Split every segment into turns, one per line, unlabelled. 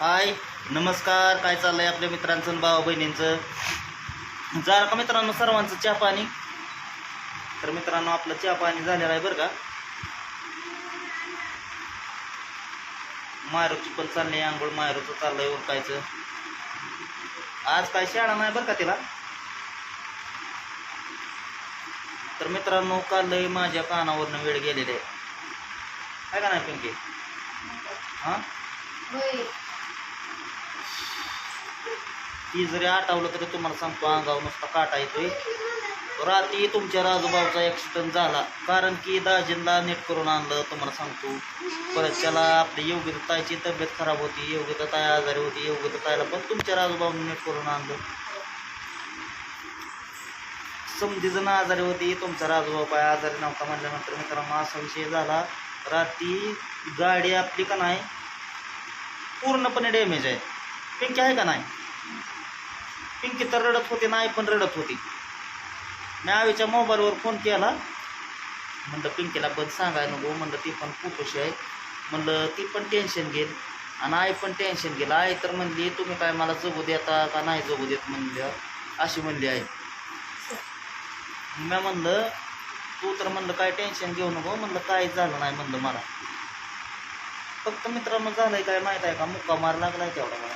हाय नमस्कार. काय चाललंय आपल्या मित्रांचं आणि भावा बहिणींचं? झालं का मित्रांनो सर्वांचं चहा पाणी? तर मित्रांनो आपलं चहा पाणी झालेलं आहे बरं का? मायरूची पण चालली आंघोळ मायरूचं चाललंय उरकायचं. आज काय शाळा नाही बरं का तिला? तर मित्रांनो काल माझ्या कानावरनं वेळ गेलेली आहे. आहे का नाही पिंकी? हां? ती जरी आठवलं तरी तुम्हाला सांगतो अंगावर नुसता काटा येतोय. रात्री तुमच्या राजूभाऊचा ॲक्सिडेंट झाला. कारण की दाजींना नीट करून आणलं तुम्हाला सांगतो. परत त्याला आपली योग्यता ताईची तब्येत खराब होती योग्यता ताई आजारी होती योग्यता ताईला पण तुमच्या राजूभाऊने नीट करून आणलं. समधी जण आजारी होती तुमचा राजूभाऊ पाय आजारी नव्हता म्हणल्यानंतर मित्रांनो असा विषय झाला. रात्री गाडी आपली का नाही पूर्णपणे डॅमेज आहे. पिंकी आहे का नाही? पिंकी तर रडत होती नाही पण रडत होती. मी आवीच्या मोबाईलवर फोन केला. म्हणलं पिंकीला पण सांगाय नको. म्हणलं ती पण कुपोशी आहे. म्हणलं ती पण टेन्शन घेईल आणि आई पण टेन्शन घेईल. आई तर म्हणली तुम्ही काय मला जगू देता का नाही जगू देत? म्हणलं अशी म्हणली आहे मी म्हणलं तू तर म्हणलं काय टेन्शन घेऊ नको. म्हणलं काय झालं नाही? म्हणलं मला. फक्त मित्रांनो झालंय काय माहीत आहे का? मुक्का मार लागलाय तेवढा मला.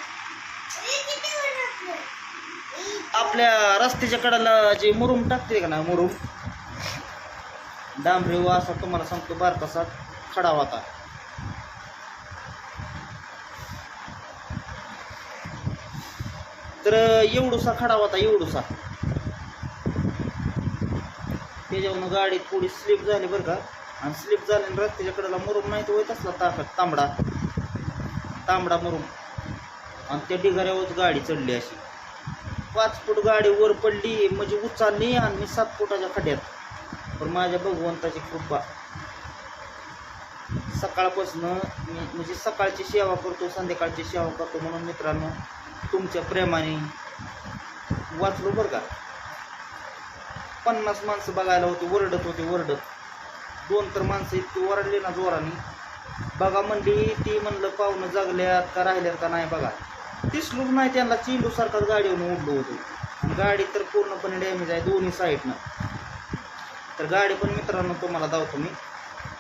आपल्या रस्त्याच्या कडाला जे मुरुम टाकते का ना मुरुम? डांबरी असा तुम्हाला सांगतो बारकासा खडा होता. तर एवढूसा खडा होता एवढूसा. त्याच्यावरून गाडी थोडी स्लिप झाली बरं का. आणि स्लिप झाल्याने रस्त्याच्या कडेला मुरुम नाही तर होत असला ताकद तांबडा. तांबडा मुरुम. आणि त्या ढिगाऱ्यावरच गाडी चढली अशी. पाच फूट गाडी वर पडली म्हणजे उचलली आणि मी सात फुटाच्या खड्यात पण माझ्या भगवंताची कृपा. सकाळपासून मी म्हणजे सकाळची सेवा करतो संध्याकाळची सेवा करतो म्हणून मित्रांनो तुमच्या प्रेमाने वाचलो बरं का? पन्नास माणसं बघायला होती ओरडत होते ओरडत. दोन तर माणसं इतकी ओरडली ना जोराने. बघा म्हणली ती म्हणलं पाहुणं जगल्यात का राहिल्यात का नाही बघा. दिसलोच नाही त्यांना चिंडू सारखाच गाडीवरून उडलो होतो. आणि गाडी तर पूर्णपणे डॅमेज आहे दोन्ही साईडनं तर गाडी पण मित्रांनो तुम्हाला दावतो मी.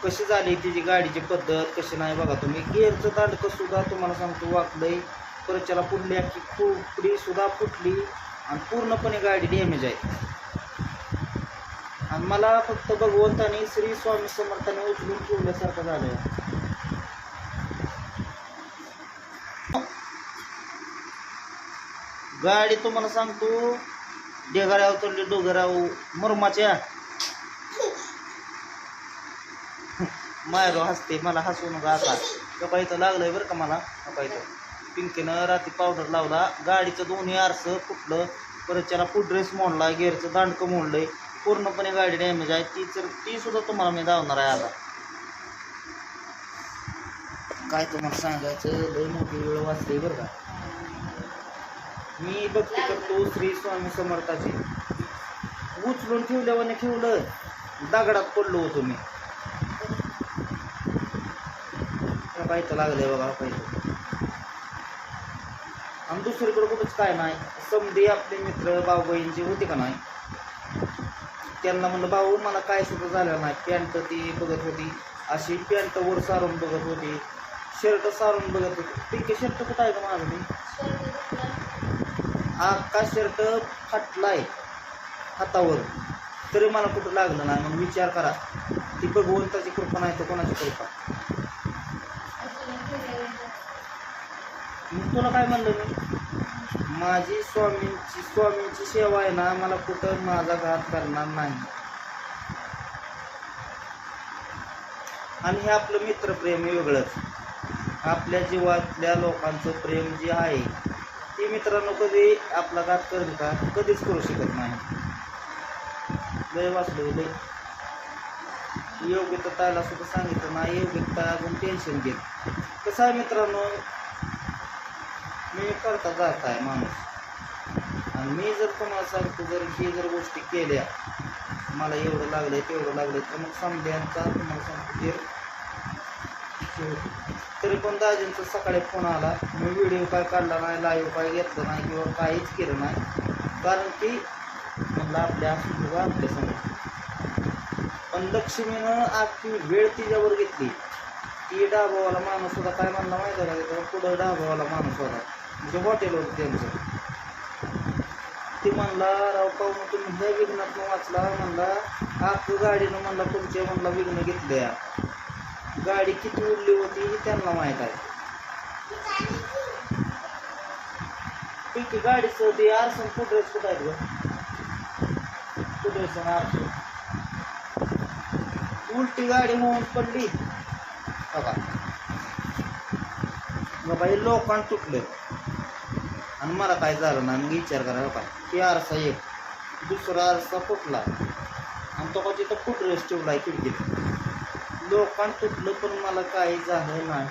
कशी झाली तिची गाडीची पद्धत कशी नाही बघा तुम्ही. गेअरचं दांडकं सुद्धा तुम्हाला सांगतो वाकलंय. परत त्याला पुढली अख्खी खुपडी सुद्धा फुटली आणि पूर्णपणे गाडी डॅमेज आहे. आणि मला फक्त भगवंताने श्री स्वामी समर्थाने उचलून ठेवल्यासारखं आहे गाडी तुम्हाला सांगतो ढेगाऱ्यावर चढली डोगराव मुरमाच्या. मायरो हसते मला हसवू नका आता. कपा इथं लागलंय बरं का मला? कपा इथं. पिंकीनं रात्री पावडर लावला. गाडीचं दोन्ही आरसं फुटलं. परत त्याला फुट ड्रेस मोडला गेअरचं दांडकं मोडलंय. पूर्णपणे गाडी डॅमेज आहे. ती तर ती सुद्धा तुम्हाला मी धावणार आहे आता. काय तुम्हाला सांगायचं? लय मोठी वेळ वाचते बरं का. मी भक्ती करतो श्री स्वामी समर्थाची. उचलून ठेवल्यावर ठेवलं दगडात पडलो होतो मी. पाहिजे लागलंय बघा पाहिजे आणि दुसरीकडे कुठंच काय नाही. समधी आपले मित्र भाऊ बहीण होते का नाही त्यांना म्हणलं भाऊ मला काय सुद्धा झालं नाही. पॅन्ट ती बघत होती. अशी पॅन्ट वर सारून बघत होती. शर्ट सारून बघत होती. पिंके शर्ट कुठं आहे का माझं? मी अख्खा शर्ट फाटलाय हातावर. तरी मला कुठं लागलं नाही मग विचार करा. ती भगवंताची कृपा नाही तर कोणाची कृपा? मग तुला काय म्हणलं मी? माझी स्वामींची स्वामींची सेवा आहे ना मला कुठं माझा घात करणार नाही. आणि हे आपलं मित्रप्रेम वेगळंच. आपल्या जीवातल्या लोकांचं प्रेम जे आहे मित्रांनो कधी आपला घात का? कधीच करू शकत नाही. लय वाचलो लय. योग्यता तायला सुद्धा सांगितलं नाही योग्यता अजून टेन्शन घेत. कसं आहे मित्रांनो? मी करता जात आहे माणूस. आणि मी जर तुम्हाला सांगतो जर हे जर गोष्टी केल्या मला एवढं लागलं तेवढं लागलं तर मग समध्यांचा तुम्हाला सांगतो ते तरी पण दाजींचा सकाळी फोन आला. मी व्हिडिओ काय काढला नाही लाईव्ह काय घेतलं नाही किंवा काहीच केलं नाही. कारण की म्हणलं आपल्या असू किंवा आपल्यासमोर. पण लक्ष्मीनं अख्खी वेळ तिच्यावर घेतली. ती डाबावाला माणूस होता. काय म्हणला माहिती आहे का? पुढं डाबावाला माणूस होता. म्हणजे हॉटेल होतं त्यांचं. ती म्हणला राव पाहून तुम्ही ह्या विघ्नातून वाचला. म्हणला आपलं गाडीनं म्हणला तुमच्या म्हणला विघ्न घेतल्या. गाडी किती उडली होती हे त्यांना माहीत आहे. ठीक आहे गाडीचं ते आरसन फुटरेस कुठं आहेत गं फुटरेस आरसन. उलटी गाडी होऊन पडली. बघा. बाबा हे लोकांना तुटलं. आणि मला काय झालं ना मग विचार करा बघा ते आरसा एक दुसरा आरसा फुटला आणि तो का तिथं फुटरेस ठेवलाय खिडकीत. लोकांना तुटलं पण मला काही झालं नाही.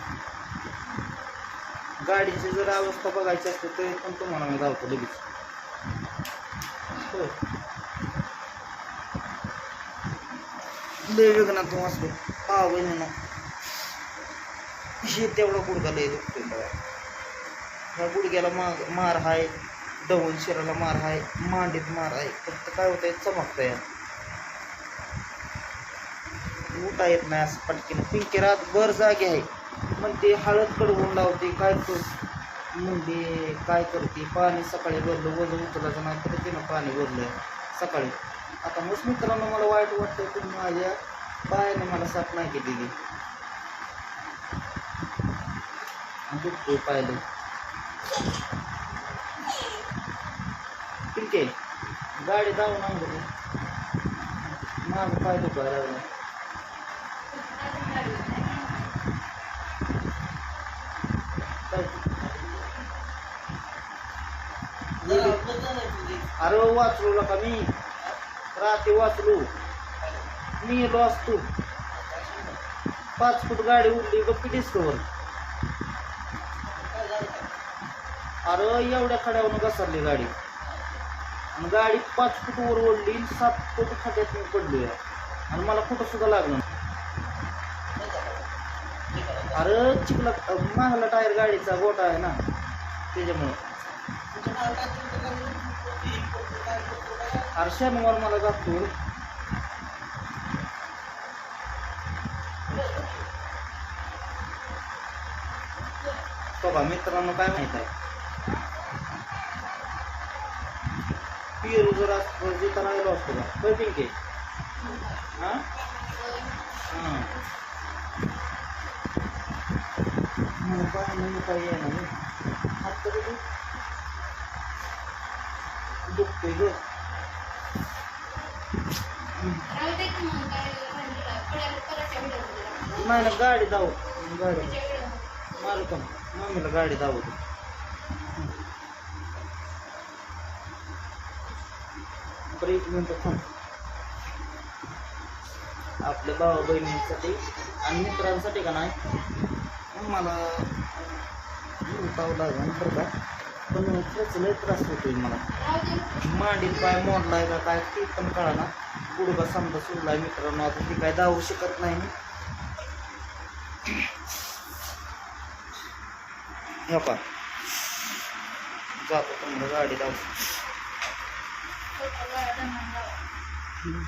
गाडीची जर अवस्था बघायची असते तरी पण तुम्हाला मी धावतो लगेच. होय. लय वेगनात वाचलो. पाव बहिणीनं हे तेवढा गुडघा लय दुखतोय बघा. ह्या गुडघ्याला माग मार हाय. डवून शिराला मार हाय. मांडीत मार आहे फक्त काय होतंय? चमकतंय. उठा येत नाही असं पटकीनं. पिंकी रातभर जागे आहे. मग ते हळद कडवून लावते काय कर म्हणजे काय करते? पाणी सकाळी भरलं वजन उचलायचं नाही तर तिनं पाणी भरलं सकाळी. आता मग मित्रांनो मला वाईट वाटतं तुम्ही माझ्या पायाने मला साथ नाही केलेली दुखतोय पाहिलं. ठीक आहे गाडी धावून आणली माझं पाय दुखायला लागलं काय? अरे वाचलो का मी? रात्री वाचलो. मी गेलो असतो. पाच फूट गाडी उडली गप्पी डिस्कवर. अरे एवढ्या खड्यावरून घसरली गाडी. आणि गाडी पाच फूट वर ओढली आणि सात फूट खड्यात मी पडलोय. आणि मला कुठं सुद्धा लागलं अरे चिखला मागला टायर गाडीचा गोटा आहे ना त्याच्यामुळं. अरे शनिवार मला जातो. बघा मित्रांनो काय माहीत आहे? पिरू जर असतो जिथं राहिलो असतो का होय पिंके हां? हा. काय नाही काही आहे नाही. हात तरी दुखते दुखतोय ग. नाही ना गाडी दाव. गाडी. मालकम मम्मीला गाडी दाव बरं एक मिनटं थांब. आपल्या भावा बहिणींसाठी आणि मित्रांसाठी का नाही? मला उठावं बरं का? पण खरंच लय त्रास होतोय मला. मांडीत पाय मोडलाय का काय ते पण कळा ना गुडघा समजा सोडलाय मित्रांनो आता ती काय धावू शकत नाही मी. पा जातो तुम्हाला गाडी धावू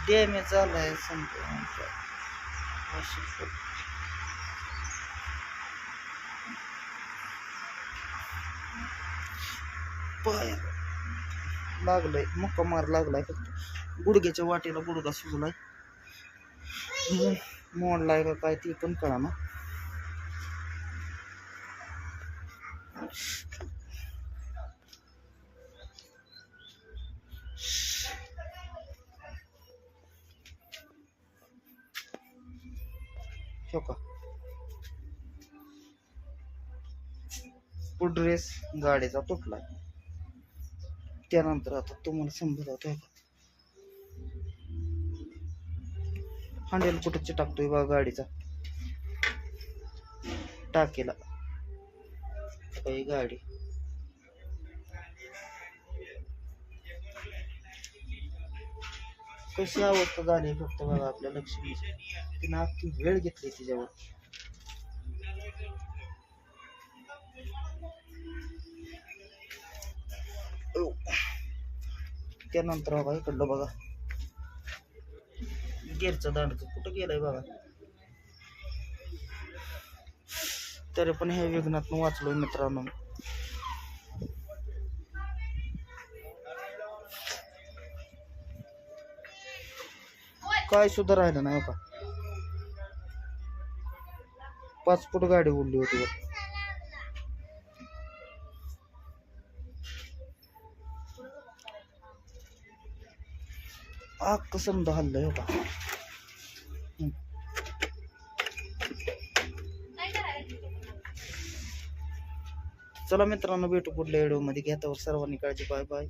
डॅमेज झालाय समजा. पाय लागलंय मुक्का मार लागलाय फक्त. गुडघ्याच्या वाटेला गुडघा सुजलाय. मोडलाय का काय ते पण कळा ना का? ड्रेस गाडीचा तुटलाय. त्यानंतर आता तुम्हाला समजत होतं हँडल कुठं टाकतोय बघा गाडीचा. टाकेला. गाडी. कशी अवस्था झाली फक्त बघा आपल्या लक्ष्मीची. तिनं अख्खी वेळ घेतली तिच्यावर. त्यानंतर बघा इकडलं बघा. गेरचं दांड कुठं गेलंय बघा. तरी पण ह्या विघ्नातून वाचलोय मित्रांनो. काय सुद्धा राहिलं नाही का पाच फूट गाडी उडली होती वर. आग कसं हल्लंय हो चला मित्रांनो भेटू पुढल्या व्हिडिओमध्ये. घ्या सर्वांनी काळजी बाय बाय